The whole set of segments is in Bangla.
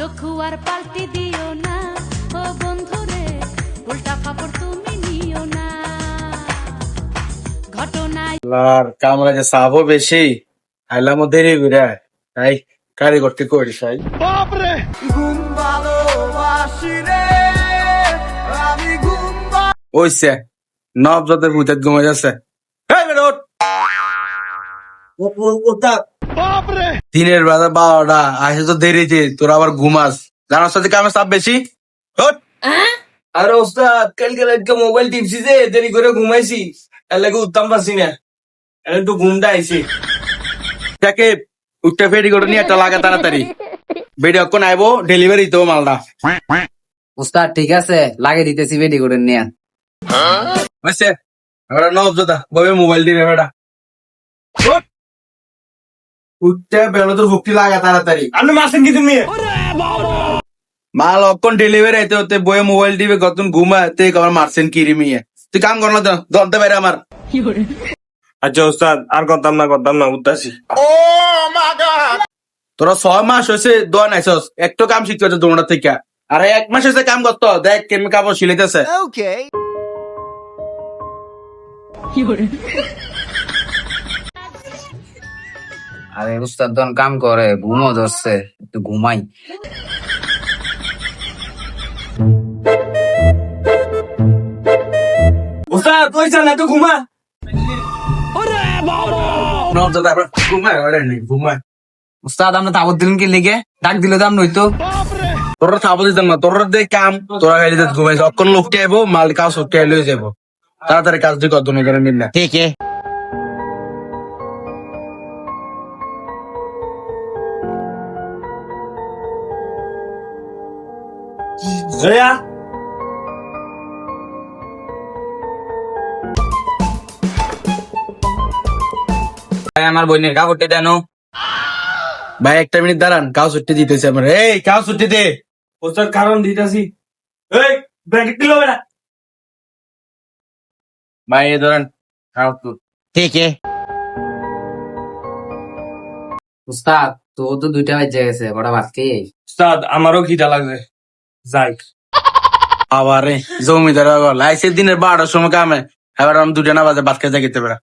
চক্ষু আর পাল্টি দিও না। ও বন্ধুরে উল্টা খবর তুমি নিও না। ঘটনায় কামরা যে সাবও বেশি আইলামও দেরি করে। তাই কারিগর ঠিক করিস তাই ওইসে নব যাদের ভূতের ঘুমে যাচ্ছে। এই। দিনের বেলা বারোটা আসে তো দেরিতে তোরা আবার ঘুমাস। জানার সাথে কামে চাপ বেশি? ওঠ। আরে ওস্তাদ কালকে রাতকে মোবাইল টিপছি যে দেরি করে ঘুমাইছি। এর লাগে উত্তম পারছি না। একটু ঘুমটা আইছি। তাকে উঠতে ফেরি করে নিয়ে একটা লাগা তাড়াতাড়ি। বেডি অক্ষণ আইবো? ডেলিভারি তো মালটা উস্তাদ ঠিক আছে লাগে দিতেছি বেডি করে নিয়ে। বুঝছে আমরা নব জোতা ববে মোবাইল দিবে বেটা। উঠতে বেলো তো ভুক্তি লাগা তাড়াতাড়ি। আপনি মারছেন কি তুমি? মাল অক্ষণ ডেলিভারি আইতে হতে বয়ে মোবাইল দিবে কতক্ষণ ঘুমা তে আমার মারছেন কিরি মিয়ে? তুই কাম কর না তো ধরতে পারে আমার। আচ্ছা ওস্তাদ আর করতাম না করতাম না উত্তাসি তোরা ছয় মাস হয়েছে দোয়া নাইছস একটু কাম শিখতে হচ্ছে তোমরা থেকে। আরে এক মাস হয়েছে কাম করতো দেখ কেমন কাপড় সিলাইতেছে আরে উস্তাদ তখন কাম করে ঘুমো ধরছে একটু ঘুমাই। ওস্তাদ তুই চান না তো ঘুমা। নব জোতা আবার ঘুমায় ওরে নেই ঘুমায় উস্তাদ আমরা তাবত দিলেন কি লেগে? ডাক দিলে তো আমরা হইতো তোরা খাব দিতাম না তোরা দে কাম। তোরা খাই দিতে ঘুমাইছে অক্ষণ লোকটি আইবো মাল কাজ সত্যি আইলে যাব তাড়াতাড়ি কাজ দিয়ে কত করে নিন না। ঠিক জয়া ভাই, আমার বোনের কাপড়টা দেন ভাই একটা মিনিট দাঁড়ান কাজ ছুটি দিতেছে আমার। এই কাজ ছুটি দে। ওস্তাদ কারণ দিতাছি। এই ব্র্যাকেট দিল বেটা। ভাই এই ধরেন কাজ তো। উস্তাদ তো তো দুইটা বাজে গেছে কটা ভাত খেয়ে। ওস্তাদ আমারও খিদা লাগছে। যাই। আবার জমিদার লাইসের দিনের বারোটার সময় কামে। এবার আমি দুটা না বাজে বাদ খেতে যেতে পারে।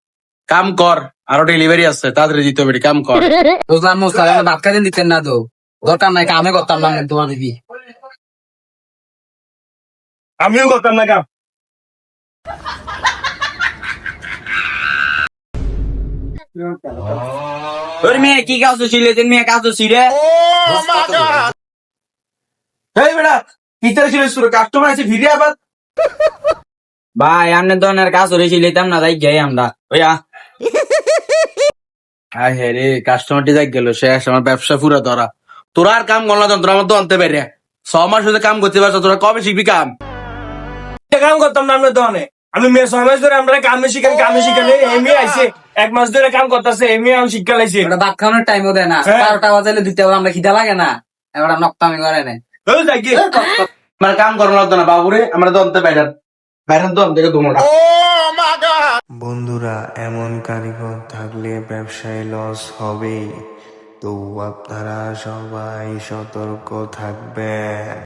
কাম কর আরও ডেলিভারি আছে তাড়াতাড়ি দিতে হবে কাম কর। বুঝলাম আমরা ভাত খাইতে দিতেন না তো। দরকার নাই কামে করতাম না তোমার দিবি আমিও করতাম না কাম। ওর মেয়ে কি কাজ ছিলে মেয়ে কাজ ছিলে এই বেটা কিতারে ছিল শুরু কাস্টমার আছে ভিড়ে আবার? ভাই আমনে ধরনের কাজ হয়েছিল না যাই যাই আমরা। হ্যাঁ রে কাস্টমারটি যাই গেল শেষ আমার ব্যবসা পুরো ধরা। তোরা আর কাম করলা তোরা আমার তো আনতে পারে ছ মাস হতে কাম করতে পারছ তোরা কবে শিখবি কাম? কাম করতাম না আপনার দোকানে আমি মেয়ে ছয় মাস ধরে আমরা কামে শিখেন কামে শিখেন এমনি আইছে এক মাস ধরে কাম করতেছে এমনি আমি শিক্ষা লাইছে। ওটা ভাত খাওয়ানোর টাইমও দেয় না হ্যাঁ। বারোটা বাজালে দুইটা আমরা খিদা লাগে না। এবার নক্তামি করে না। কাম করা লাগতো না বাবুরে আমরা তো আনতে বাইরে বাইরে তো আনতে তোমরা বন্ধুরা এমন কারিগর থাকলে ব্যবসায় লস হবেই তো আপনারা সবাই সতর্ক থাকবেন।